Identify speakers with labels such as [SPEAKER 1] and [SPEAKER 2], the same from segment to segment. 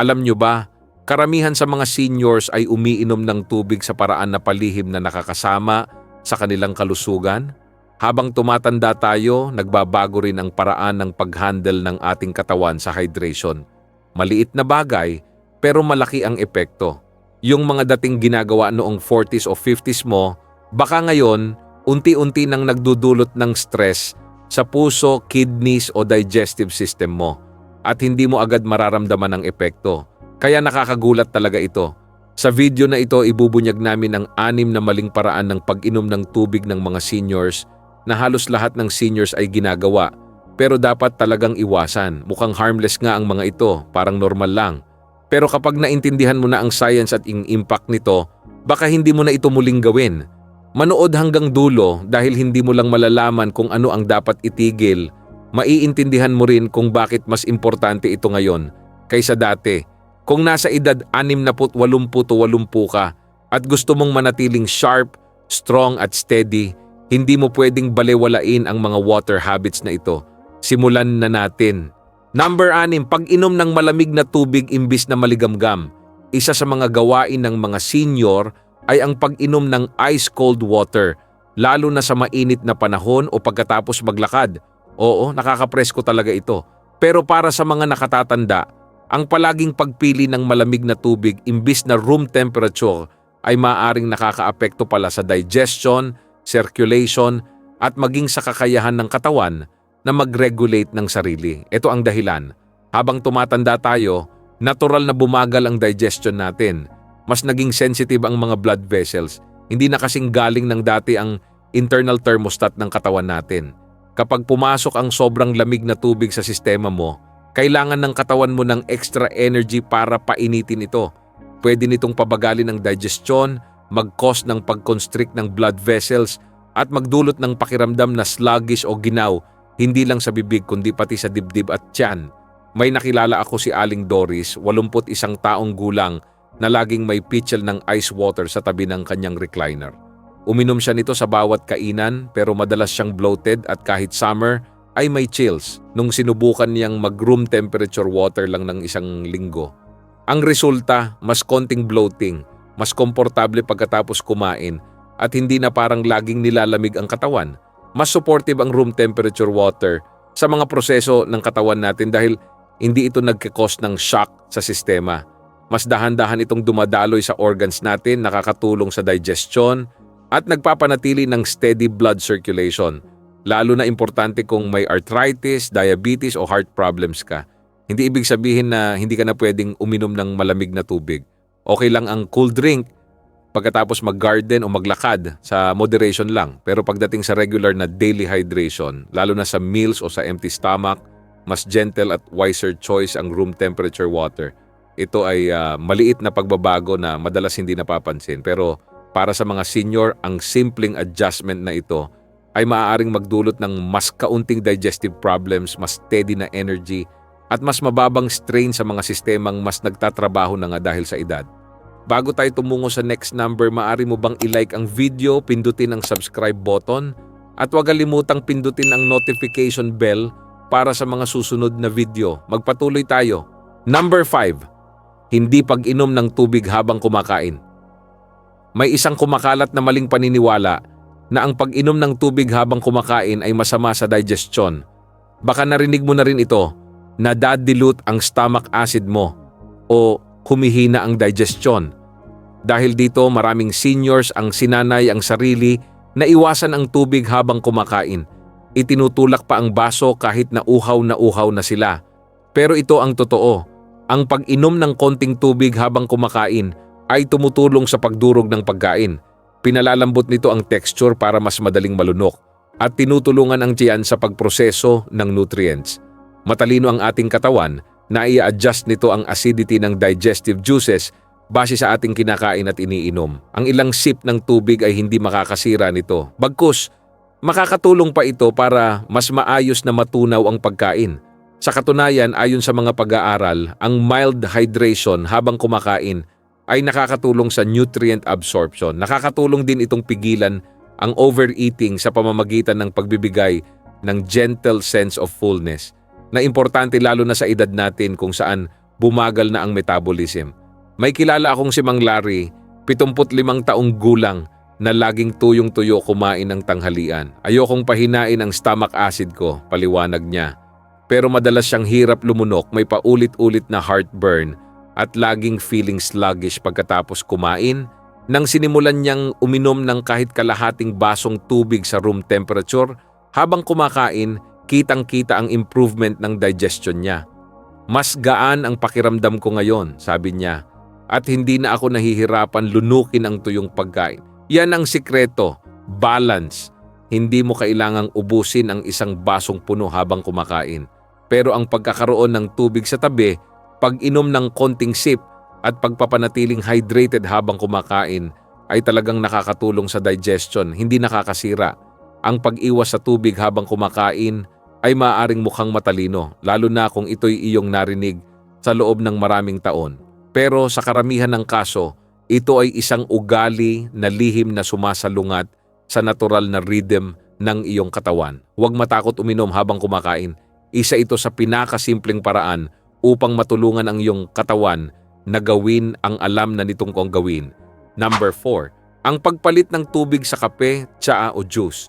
[SPEAKER 1] Alam nyo ba, karamihan sa mga seniors ay umiinom ng tubig sa paraan na palihim na nakakasama sa kanilang kalusugan? Habang tumatanda tayo, nagbabago rin ang paraan ng pag-handle ng ating katawan sa hydration. Maliit na bagay, pero malaki ang epekto. Yung mga dating ginagawa noong 40s o 50s mo, baka ngayon, unti-unti nang nagdudulot ng stress sa puso, kidneys o digestive system mo at hindi mo agad mararamdaman ang epekto. Kaya nakakagulat talaga ito. Sa video na ito, ibubunyag namin ang anim na maling paraan ng pag-inom ng tubig ng mga seniors na halos lahat ng seniors ay ginagawa pero dapat talagang iwasan. Mukhang harmless nga ang mga ito, parang normal lang. Pero kapag naintindihan mo na ang science at ang impact nito, baka hindi mo na ito muling gawin. Manood hanggang dulo dahil hindi mo lang malalaman kung ano ang dapat itigil, maiintindihan mo rin kung bakit mas importante ito ngayon kaysa dati. Kung nasa edad 60 o 80 ka at gusto mong manatiling sharp, strong at steady, hindi mo pwedeng balewalain ang mga water habits na ito. Simulan na natin. Number 6, pag-inom ng malamig na tubig imbis na maligamgam. Isa sa mga gawain ng mga senior ay ang pag-inom ng ice-cold water, lalo na sa mainit na panahon o pagkatapos maglakad. Oo, nakakapresko talaga ito. Pero para sa mga nakatatanda, ang palaging pagpili ng malamig na tubig imbis na room temperature ay maaring nakakaapekto pala sa digestion, circulation, at maging sa kakayahan ng katawan na mag-regulate ng sarili. Ito ang dahilan. Habang tumatanda tayo, natural na bumagal ang digestion natin. Mas naging sensitive ang mga blood vessels. Hindi na kasing galing ng dati ang internal thermostat ng katawan natin. Kapag pumasok ang sobrang lamig na tubig sa sistema mo, kailangan ng katawan mo ng extra energy para painitin ito. Pwede nitong pabagalin ang digestion, mag-cause ng pag-constrict ng blood vessels, at magdulot ng pakiramdam na sluggish o ginaw, hindi lang sa bibig kundi pati sa dibdib at tiyan. May nakilala ako si Aling Doris, 81 taong gulang, na laging may pitchel ng ice water sa tabi ng kanyang recliner. Uminom siya nito sa bawat kainan pero madalas siyang bloated at kahit summer ay may chills nung sinubukan niyang mag-room temperature water lang ng isang linggo. Ang resulta, mas konting bloating, mas komportable pagkatapos kumain at hindi na parang laging nilalamig ang katawan. Mas supportive ang room temperature water sa mga proseso ng katawan natin dahil hindi ito nagkakos ng shock sa sistema. Mas dahan-dahan itong dumadaloy sa organs natin, nakakatulong sa digestion, at nagpapanatili ng steady blood circulation. Lalo na importante kung may arthritis, diabetes o heart problems ka. Hindi ibig sabihin na hindi ka na pwedeng uminom ng malamig na tubig. Okay lang ang cool drink pagkatapos mag-garden o maglakad sa moderation lang. Pero pagdating sa regular na daily hydration, lalo na sa meals o sa empty stomach, mas gentle at wiser choice ang room temperature water. Ito ay ah, maliit na pagbabago na madalas hindi napapansin. Pero para sa mga senior, ang simpleng adjustment na ito ay maaaring magdulot ng mas kaunting digestive problems, mas steady na energy, at mas mababang strain sa mga sistemang mas nagtatrabaho na nga dahil sa edad. Bago tayo tumungo sa next number, maaari mo bang i-like ang video, pindutin ang subscribe button, at huwag kalimutang pindutin ang notification bell para sa mga susunod na video. Magpatuloy tayo. Number 5. Hindi pag-inom ng tubig habang kumakain. May isang kumakalat na maling paniniwala na ang pag-inom ng tubig habang kumakain ay masama sa digestion. Baka narinig mo na rin ito, na dilute ang stomach acid mo o humihina ang digestion. Dahil dito maraming seniors ang sinanay ang sarili na iwasan ang tubig habang kumakain. Itinutulak pa ang baso kahit na uhaw na uhaw na sila. Pero ito ang totoo. Ang pag-inom ng konting tubig habang kumakain ay tumutulong sa pagdurog ng pagkain. Pinalalambot nito ang texture para mas madaling malunok at tinutulungan ang tiyan sa pagproseso ng nutrients. Matalino ang ating katawan na i-adjust nito ang acidity ng digestive juices base sa ating kinakain at iniinom. Ang ilang sip ng tubig ay hindi makakasira nito. Bagkus, makakatulong pa ito para mas maayos na matunaw ang pagkain. Sa katunayan, ayon sa mga pag-aaral, ang mild hydration habang kumakain ay nakakatulong sa nutrient absorption. Nakakatulong din itong pigilan ang overeating sa pamamagitan ng pagbibigay ng gentle sense of fullness na importante lalo na sa edad natin kung saan bumagal na ang metabolism. May kilala akong si Mang Larry, 75 taong gulang, na laging tuyong-tuyo kumain ng tanghalian. Ayokong pahinain ang stomach acid ko, paliwanag niya. Pero madalas siyang hirap lumunok, may paulit-ulit na heartburn at laging feeling sluggish pagkatapos kumain nang sinimulan niyang uminom ng kahit kalahating basong tubig sa room temperature habang kumakain, kitang-kita ang improvement ng digestion niya. Mas gaan ang pakiramdam ko ngayon, sabi niya, at hindi na ako nahihirapan lunukin ang tuyong pagkain. Yan ang sikreto, balance. Hindi mo kailangang ubusin ang isang basong puno habang kumakain. Pero ang pagkakaroon ng tubig sa tabi, pag-inom ng konting sip at pagpapanatiling hydrated habang kumakain ay talagang nakakatulong sa digestion, hindi nakakasira. Ang pag-iwas sa tubig habang kumakain ay maaaring mukhang matalino, lalo na kung ito'y iyong narinig sa loob ng maraming taon. Pero sa karamihan ng kaso, ito ay isang ugali na lihim na sumasalungat sa natural na rhythm ng iyong katawan. Huwag matakot uminom habang kumakain. Isa ito sa pinakasimpleng paraan upang matulungan ang iyong katawan na gawin ang alam na nitong kong gawin. Number 4. Ang pagpalit ng tubig sa kape, tsaa o juice.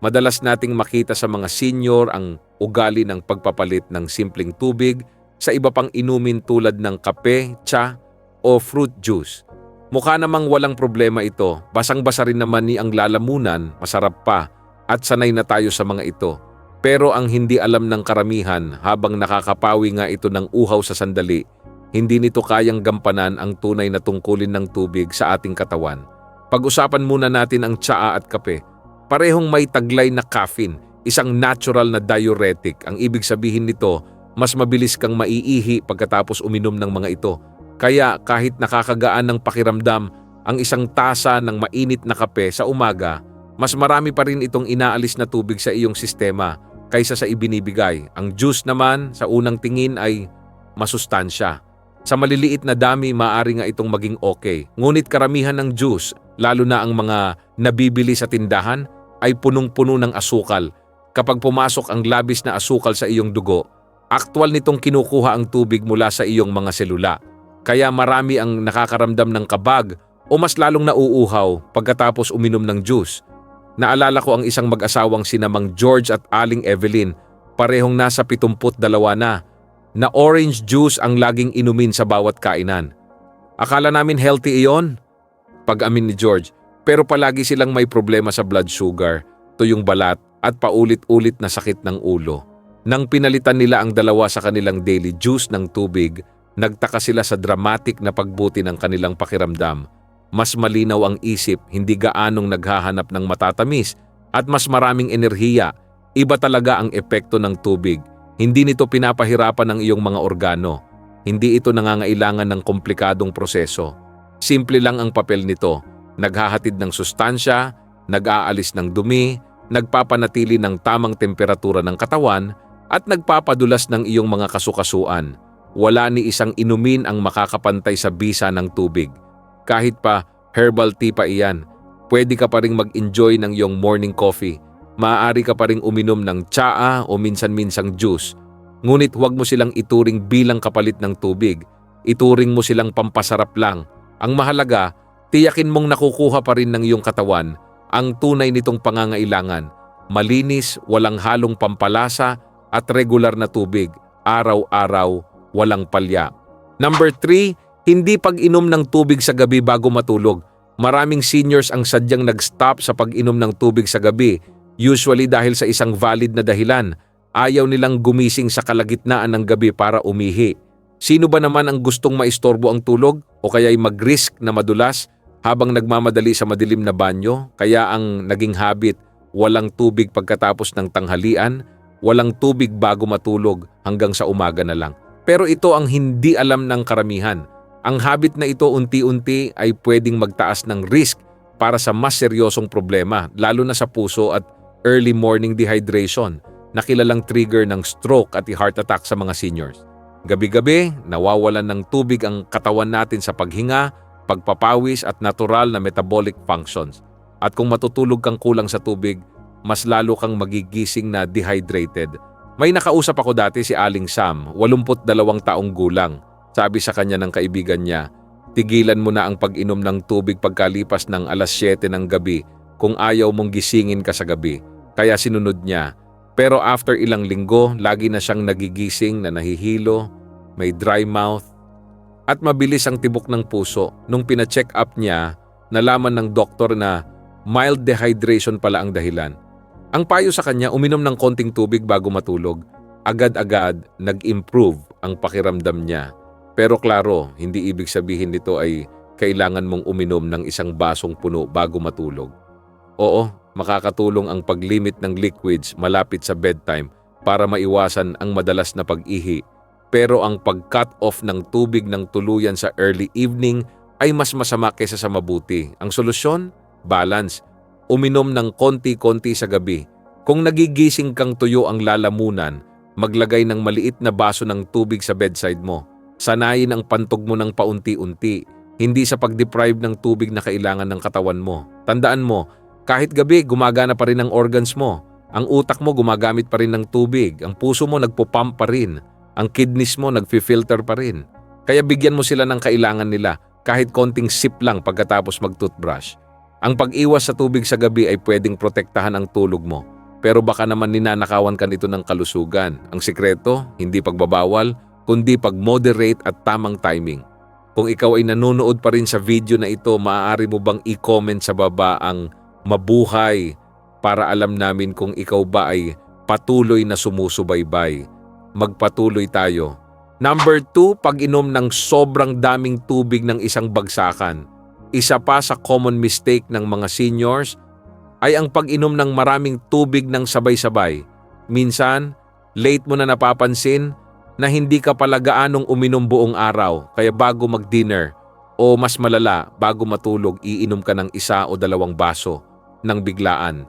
[SPEAKER 1] Madalas nating makita sa mga senior ang ugali ng pagpapalit ng simpleng tubig sa iba pang inumin tulad ng kape, tsa o fruit juice. Mukha namang walang problema ito, basang-basa rin naman ni ang lalamunan, masarap pa, at sanay na tayo sa mga ito. Pero ang hindi alam ng karamihan habang nakakapawi nga ito ng uhaw sa sandali, hindi nito kayang gampanan ang tunay na tungkulin ng tubig sa ating katawan. Pag-usapan muna natin ang tsaa at kape. Parehong may taglay na caffeine, isang natural na diuretic. Ang ibig sabihin nito, mas mabilis kang maiihi pagkatapos uminom ng mga ito kaya kahit nakakagaan ng pakiramdam ang isang tasa ng mainit na kape sa umaga, mas marami pa rin itong inaalis na tubig sa iyong sistema kaysa sa ibinibigay. Ang juice naman sa unang tingin ay masustansya. Sa maliliit na dami, maaari nga itong maging okay. Ngunit karamihan ng juice, lalo na ang mga nabibili sa tindahan, ay punong-puno ng asukal. Kapag pumasok ang labis na asukal sa iyong dugo, aktwal nitong kinukuha ang tubig mula sa iyong mga selula. Kaya marami ang nakakaramdam ng kabag o mas lalong nauuhaw pagkatapos uminom ng juice. Naalala ko ang isang mag-asawang sinamang George at Aling Evelyn, parehong nasa 72 na, na orange juice ang laging inumin sa bawat kainan. Akala namin healthy iyon, pag-amin ni George, pero palagi silang may problema sa blood sugar, tuyong balat at paulit-ulit na sakit ng ulo. Nang pinalitan nila ang dalawa sa kanilang daily juice ng tubig, Nagtaka sila sa dramatic na pagbuti ng kanilang pakiramdam. Mas malinaw ang isip, hindi gaanong naghahanap ng matatamis at mas maraming enerhiya. Iba talaga ang epekto ng tubig. Hindi nito pinapahirapan ang iyong mga organo. Hindi ito nangangailangan ng komplikadong proseso. Simple lang ang papel nito. Naghahatid ng sustansya, nag-aalis ng dumi, nagpapanatili ng tamang temperatura ng katawan, at nagpapadulas ng iyong mga kasukasuan wala ni isang inumin ang makakapantay sa bisa ng tubig. Kahit pa herbal tea pa iyan, pwede ka pa rin mag-enjoy ng iyong morning coffee. Maaari ka pa rin uminom ng tsaa o minsan-minsang juice. Ngunit huwag mo silang ituring bilang kapalit ng tubig. Ituring mo silang pampasarap lang. Ang mahalaga, tiyakin mong nakukuha pa rin ng iyong katawan ang tunay nitong pangangailangan. Malinis, walang halong pampalasa at regular na tubig, araw-araw walang palya. Number 3, hindi pag-inom ng tubig sa gabi bago matulog. Maraming seniors ang sadyang nag-stop sa pag-inom ng tubig sa gabi, usually dahil sa isang valid na dahilan. Ayaw nilang gumising sa kalagitnaan ng gabi para umihi. Sino ba naman ang gustong maistorbo ang tulog o kaya'y mag-risk na madulas habang nagmamadali sa madilim na banyo? Kaya ang naging habit, walang tubig pagkatapos ng tanghalian, walang tubig bago matulog hanggang sa umaga na lang. Pero ito ang hindi alam ng karamihan. Ang habit na ito unti-unti ay pwedeng magtaas ng risk para sa mas seryosong problema, lalo na sa puso at early morning dehydration na kilalang trigger ng stroke at heart attack sa mga seniors. Gabi-gabi, nawawalan ng tubig ang katawan natin sa paghinga, pagpapawis at natural na metabolic functions. At kung matutulog kang kulang sa tubig, mas lalo kang magigising na dehydrated may nakausap ako dati si Aling Sam, 82 taong gulang. Sabi sa kanya ng kaibigan niya, tigilan mo na ang pag-inom ng tubig pagkalipas ng alas 7 ng gabi kung ayaw mong gisingin ka sa gabi. Kaya sinunod niya. Pero after ilang linggo, lagi na siyang nagigising na nahihilo, may dry mouth, at mabilis ang tibok ng puso. Nung pina-check up niya, nalaman ng doktor na mild dehydration pala ang dahilan. Ang payo sa kanya, uminom ng konting tubig bago matulog. Agad-agad, nag-improve ang pakiramdam niya. Pero klaro, hindi ibig sabihin nito ay kailangan mong uminom ng isang basong puno bago matulog. Oo, makakatulong ang paglimit ng liquids malapit sa bedtime para maiwasan ang madalas na pag-ihi. Pero ang pag-cut off ng tubig ng tuluyan sa early evening ay mas masama kaysa sa mabuti. Ang solusyon? Balance. Uminom ng konti-konti sa gabi. Kung nagigising kang tuyo ang lalamunan, maglagay ng maliit na baso ng tubig sa bedside mo. Sanayin ang pantog mo ng paunti-unti, hindi sa pag-deprive ng tubig na kailangan ng katawan mo. Tandaan mo, kahit gabi gumagana pa rin ang organs mo. Ang utak mo gumagamit pa rin ng tubig. Ang puso mo nagpupump pa rin. Ang kidneys mo nagfi-filter pa rin. Kaya bigyan mo sila ng kailangan nila kahit konting sip lang pagkatapos mag-toothbrush. Ang pag-iwas sa tubig sa gabi ay pwedeng protektahan ang tulog mo. Pero baka naman ninanakawan ka nito ng kalusugan. Ang sikreto, hindi pagbabawal, kundi pag-moderate at tamang timing. Kung ikaw ay nanonood pa rin sa video na ito, maaari mo bang i-comment sa baba ang mabuhay para alam namin kung ikaw ba ay patuloy na sumusubaybay. Magpatuloy tayo. Number two, pag-inom ng sobrang daming tubig ng isang bagsakan. Isa pa sa common mistake ng mga seniors ay ang pag-inom ng maraming tubig ng sabay-sabay. Minsan, late mo na napapansin na hindi ka pala gaanong uminom buong araw kaya bago mag-dinner o mas malala bago matulog iinom ka ng isa o dalawang baso ng biglaan.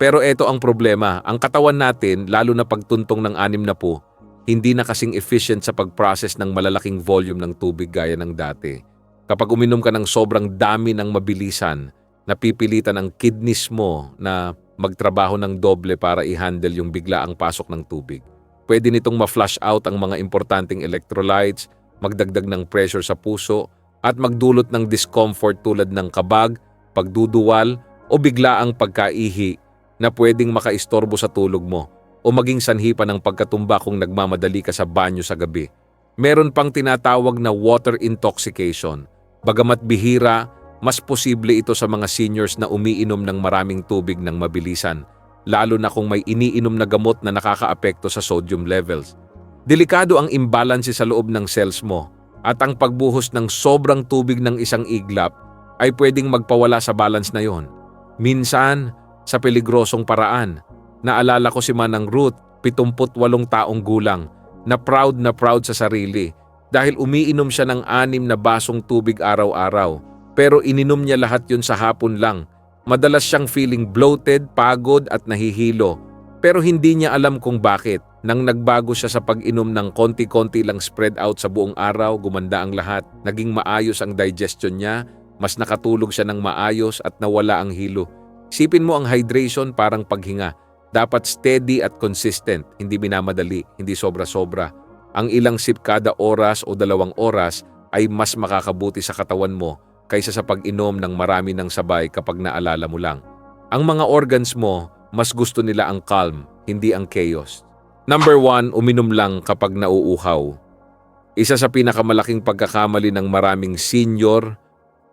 [SPEAKER 1] Pero ito ang problema, ang katawan natin lalo na pagtuntong ng anim na po, hindi na kasing efficient sa pag-process ng malalaking volume ng tubig gaya ng dati. Kapag uminom ka ng sobrang dami ng mabilisan, napipilitan ang kidneys mo na magtrabaho ng doble para i-handle yung biglaang pasok ng tubig. Pwede nitong ma-flush out ang mga importanteng electrolytes, magdagdag ng pressure sa puso, at magdulot ng discomfort tulad ng kabag, pagduduwal, o biglaang pagkaihi na pwedeng makaistorbo sa tulog mo o maging sanhi pa ng pagkatumba kung nagmamadali ka sa banyo sa gabi. Meron pang tinatawag na water intoxication. Bagamat bihira, mas posible ito sa mga seniors na umiinom ng maraming tubig ng mabilisan, lalo na kung may iniinom na gamot na nakakaapekto sa sodium levels. Delikado ang imbalance sa loob ng cells mo at ang pagbuhos ng sobrang tubig ng isang iglap ay pwedeng magpawala sa balance na yon. Minsan, sa peligrosong paraan, naalala ko si Manang Ruth, 78 taong gulang, na proud na proud sa sarili dahil umiinom siya ng anim na basong tubig araw-araw pero ininom niya lahat yun sa hapon lang. Madalas siyang feeling bloated, pagod at nahihilo pero hindi niya alam kung bakit. Nang nagbago siya sa pag-inom ng konti-konti lang spread out sa buong araw, gumanda ang lahat. Naging maayos ang digestion niya, mas nakatulog siya ng maayos at nawala ang hilo. Sipin mo ang hydration parang paghinga. Dapat steady at consistent, hindi minamadali, hindi sobra-sobra. Ang ilang sip kada oras o dalawang oras ay mas makakabuti sa katawan mo kaysa sa pag-inom ng marami ng sabay kapag naalala mo lang. Ang mga organs mo, mas gusto nila ang calm, hindi ang chaos. Number one, uminom lang kapag nauuhaw. Isa sa pinakamalaking pagkakamali ng maraming senior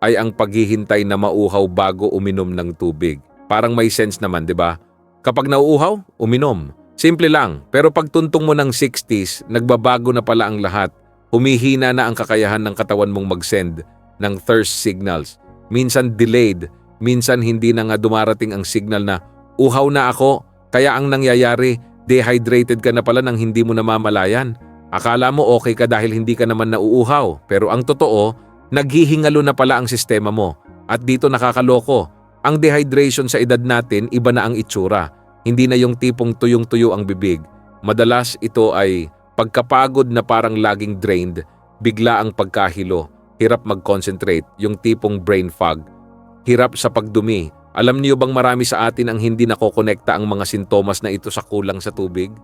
[SPEAKER 1] ay ang paghihintay na mauhaw bago uminom ng tubig. Parang may sense naman, di ba? Kapag nauuhaw, uminom. Simple lang, pero pagtuntong mo ng 60s, nagbabago na pala ang lahat. Humihina na ang kakayahan ng katawan mong mag-send ng thirst signals. Minsan delayed, minsan hindi na nga dumarating ang signal na uhaw na ako, kaya ang nangyayari, dehydrated ka na pala nang hindi mo namamalayan. Akala mo okay ka dahil hindi ka naman nauuhaw, pero ang totoo, naghihingalo na pala ang sistema mo. At dito nakakaloko, ang dehydration sa edad natin iba na ang itsura. Hindi na yung tipong tuyong-tuyo ang bibig. Madalas ito ay pagkapagod na parang laging drained, bigla ang pagkahilo, hirap mag-concentrate, yung tipong brain fog, hirap sa pagdumi. Alam niyo bang marami sa atin ang hindi nakokonekta ang mga sintomas na ito sa kulang sa tubig?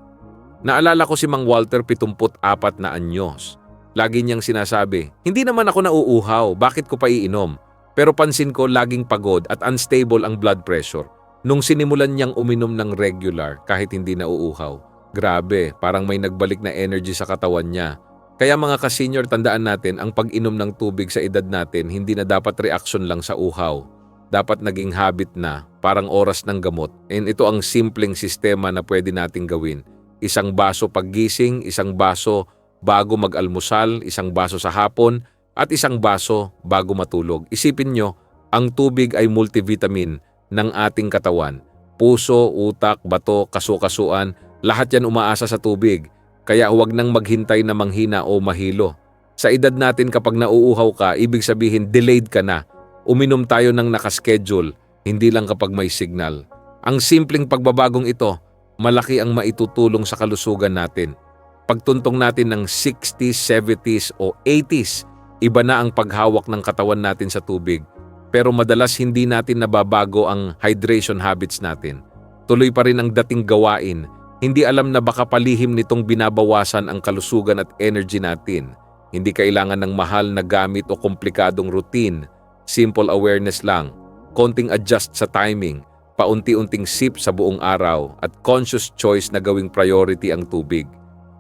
[SPEAKER 1] Naalala ko si Mang Walter 74 na anyos. Lagi niyang sinasabi, hindi naman ako nauuhaw, bakit ko pa iinom? Pero pansin ko laging pagod at unstable ang blood pressure. Nung sinimulan niyang uminom ng regular kahit hindi nauuhaw, grabe, parang may nagbalik na energy sa katawan niya. Kaya mga ka-senior, tandaan natin, ang pag-inom ng tubig sa edad natin, hindi na dapat reaksyon lang sa uhaw. Dapat naging habit na, parang oras ng gamot. And ito ang simpleng sistema na pwede nating gawin. Isang baso paggising, isang baso bago mag-almusal, isang baso sa hapon, at isang baso bago matulog. Isipin nyo, ang tubig ay multivitamin ng ating katawan. Puso, utak, bato, kasukasuan, lahat yan umaasa sa tubig. Kaya huwag nang maghintay na manghina o mahilo. Sa edad natin kapag nauuhaw ka, ibig sabihin delayed ka na. Uminom tayo ng nakaschedule, hindi lang kapag may signal. Ang simpleng pagbabagong ito, malaki ang maitutulong sa kalusugan natin. Pagtuntong natin ng 60s, 70s o 80s, iba na ang paghawak ng katawan natin sa tubig. Pero madalas hindi natin nababago ang hydration habits natin. Tuloy pa rin ang dating gawain. Hindi alam na baka palihim nitong binabawasan ang kalusugan at energy natin. Hindi kailangan ng mahal na gamit o komplikadong routine. Simple awareness lang. Konting adjust sa timing. Paunti-unting sip sa buong araw at conscious choice na gawing priority ang tubig.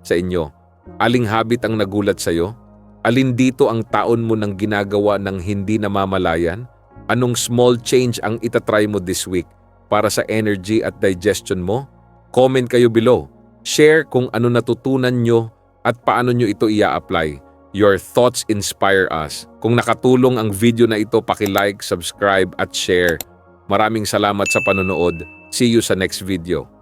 [SPEAKER 1] Sa inyo, aling habit ang nagulat sa'yo? Alin dito ang taon mo ng ginagawa ng hindi namamalayan? Anong small change ang itatry mo this week para sa energy at digestion mo? Comment kayo below. Share kung ano natutunan nyo at paano nyo ito ia-apply. Your thoughts inspire us. Kung nakatulong ang video na ito, paki-like, subscribe at share. Maraming salamat sa panonood. See you sa next video.